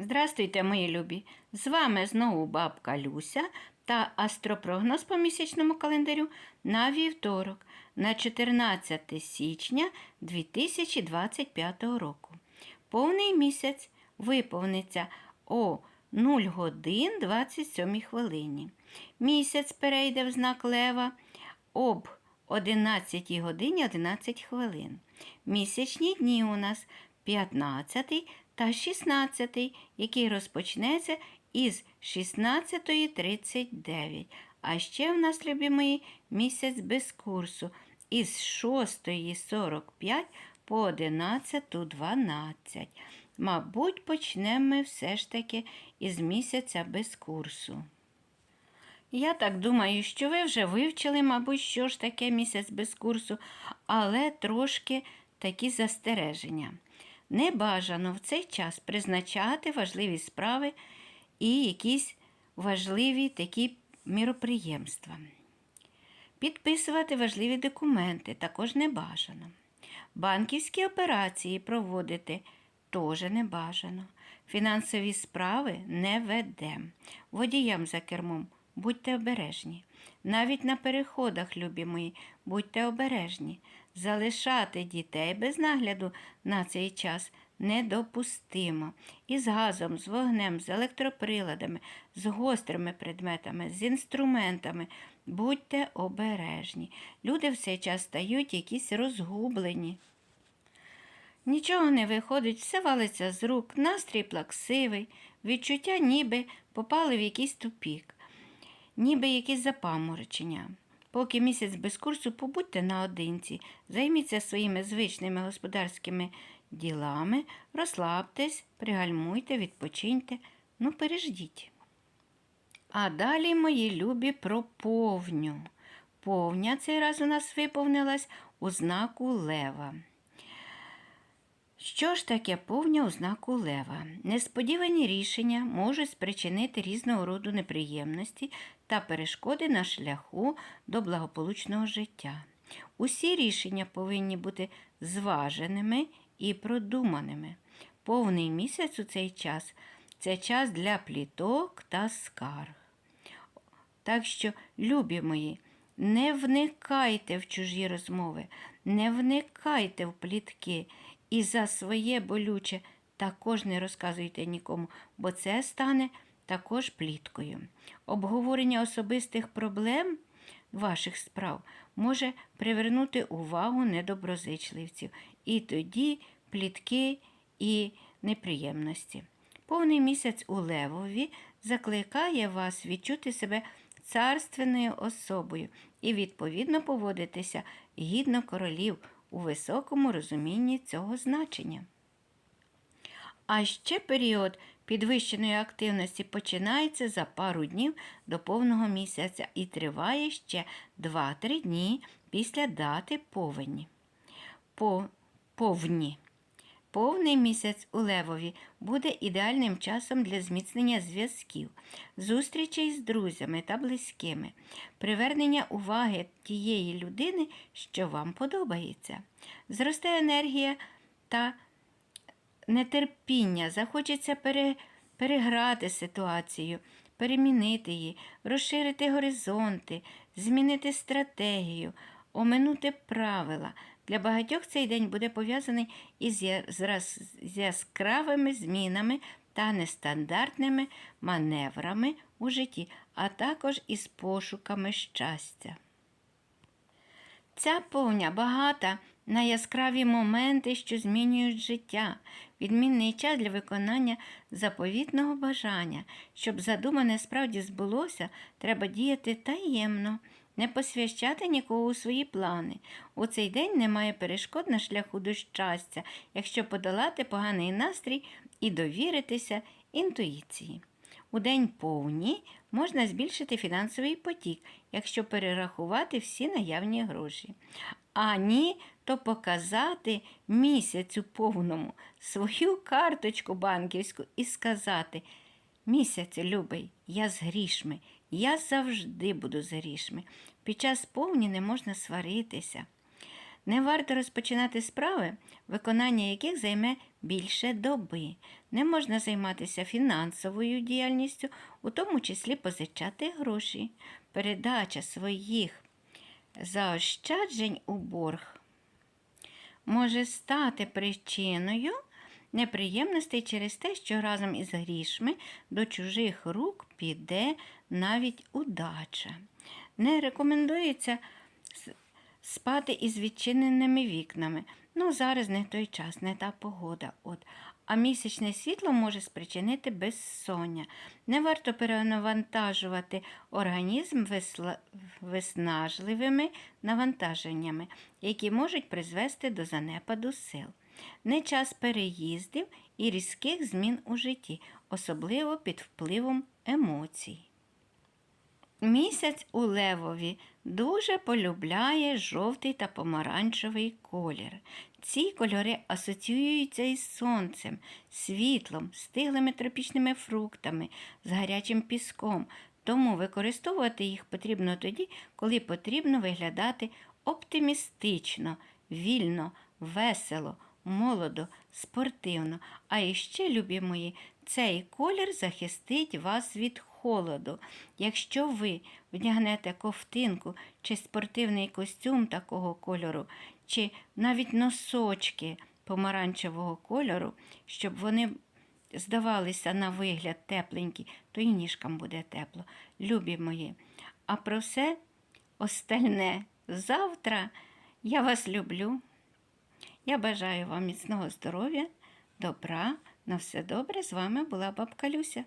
Здрастуйте, мої любі! З вами знову бабка Люся та астропрогноз по місячному календарю на вівторок, на 14 січня 2025 року. Повний місяць виповниться о 0 годин 27 хвилині. Місяць перейде в знак Лева об 11 годині 11 хвилин. Місячні дні у нас 15 та 16, який розпочнеться із 16.39. А ще в нас, любі мої, місяць без курсу із 6.45 по 11.12. Мабуть, почнемо ми все ж таки із місяця без курсу. Я так думаю, що ви вже вивчили, мабуть, що ж таке місяць без курсу, але трошки такі застереження. Не бажано в цей час призначати важливі справи і якісь важливі такі міроприємства. Підписувати важливі документи також не бажано. Банківські операції проводити теж не бажано. Фінансові справи не ведемо. Водіям за кермом будьте обережні. Навіть на переходах, любі мої, будьте обережні. Залишати дітей без нагляду на цей час недопустимо. І з газом, з вогнем, з електроприладами, з гострими предметами, з інструментами. Будьте обережні. Люди в цей час стають якісь розгублені. Нічого не виходить, все валиться з рук, настрій плаксивий, відчуття ніби попали в якийсь тупік, ніби якесь запаморочення. Поки місяць без курсу побудьте наодинці, займіться своїми звичними господарськими ділами, розслабтесь, пригальмуйте, відпочиньте, ну переждіть. А далі, мої любі, про повню. Повня цей раз у нас виповнилась у знаку лева. Що ж таке повня у знаку лева? Несподівані рішення можуть спричинити різного роду неприємності та перешкоди на шляху до благополучного життя. Усі рішення повинні бути зваженими і продуманими. Повний місяць у цей час це час для пліток та скарг. Так що, любі мої, не вникайте в чужі розмови, не вникайте в плітки і за своє болюче також не розказуйте нікому, бо це стане також пліткою. Обговорення особистих проблем ваших справ може привернути увагу недоброзичливців, і тоді плітки і неприємності. Повний місяць у Левові закликає вас відчути себе царственною особою і відповідно поводитися гідно королів у високому розумінні цього значення. А ще період підвищеної активності починається за пару днів до повного місяця і триває ще 2-3 дні після дати повені. По повні. Повний місяць у Левові буде ідеальним часом для зміцнення зв'язків, зустрічей з друзями та близькими, привернення уваги тієї людини, що вам подобається. Зросте енергія та нетерпіння, захочеться пере, переграти ситуацію, перемінити її, розширити горизонти, змінити стратегію, оминути правила. Для багатьох цей день буде пов'язаний із яскравими змінами та нестандартними маневрами у житті, а також із пошуками щастя. Ця повня багата на яскраві моменти, що змінюють життя, відмінний час для виконання заповітного бажання. Щоб задумане справді збулося, треба діяти таємно, не посвящати нікого у свої плани. У цей день немає перешкод на шляху до щастя, якщо подолати поганий настрій і довіритися інтуїції. У день повні можна збільшити фінансовий потік, якщо перерахувати всі наявні гроші. А ні, то показати місяцю повному свою карточку банківську і сказати Місяцю, любий, я з грішми, я завжди буду з грішми. Під час повні не можна сваритися. Не варто розпочинати справи, виконання яких займе більше доби. Не можна займатися фінансовою діяльністю, у тому числі позичати гроші. Передача своїх заощаджень у борг може стати причиною неприємностей через те, що разом із грішми до чужих рук піде навіть удача. Не рекомендується спати із відчиненими вікнами. Ну, зараз не той час, не та погода. От. А місячне світло може спричинити безсоння. Не варто перенавантажувати організм виснажливими навантаженнями, які можуть призвести до занепаду сил. Не час переїздів і різких змін у житті, особливо під впливом емоцій. Місяць у Левові дуже полюбляє жовтий та помаранчевий колір. Ці кольори асоціюються із сонцем, світлом, стиглими тропічними фруктами, з гарячим піском. Тому використовувати їх потрібно тоді, коли потрібно виглядати оптимістично, вільно, весело, молодо, спортивно. А іще, любі мої, цей колір захистить вас від холоду. Якщо ви вдягнете ковтинку чи спортивний костюм такого кольору, чи навіть носочки помаранчевого кольору, щоб вони здавалися на вигляд тепленькі, то і ніжкам буде тепло. Любі мої. А про все остальне завтра я вас люблю. Я бажаю вам міцного здоров'я, добра, на все добре. З вами була бабка Люся.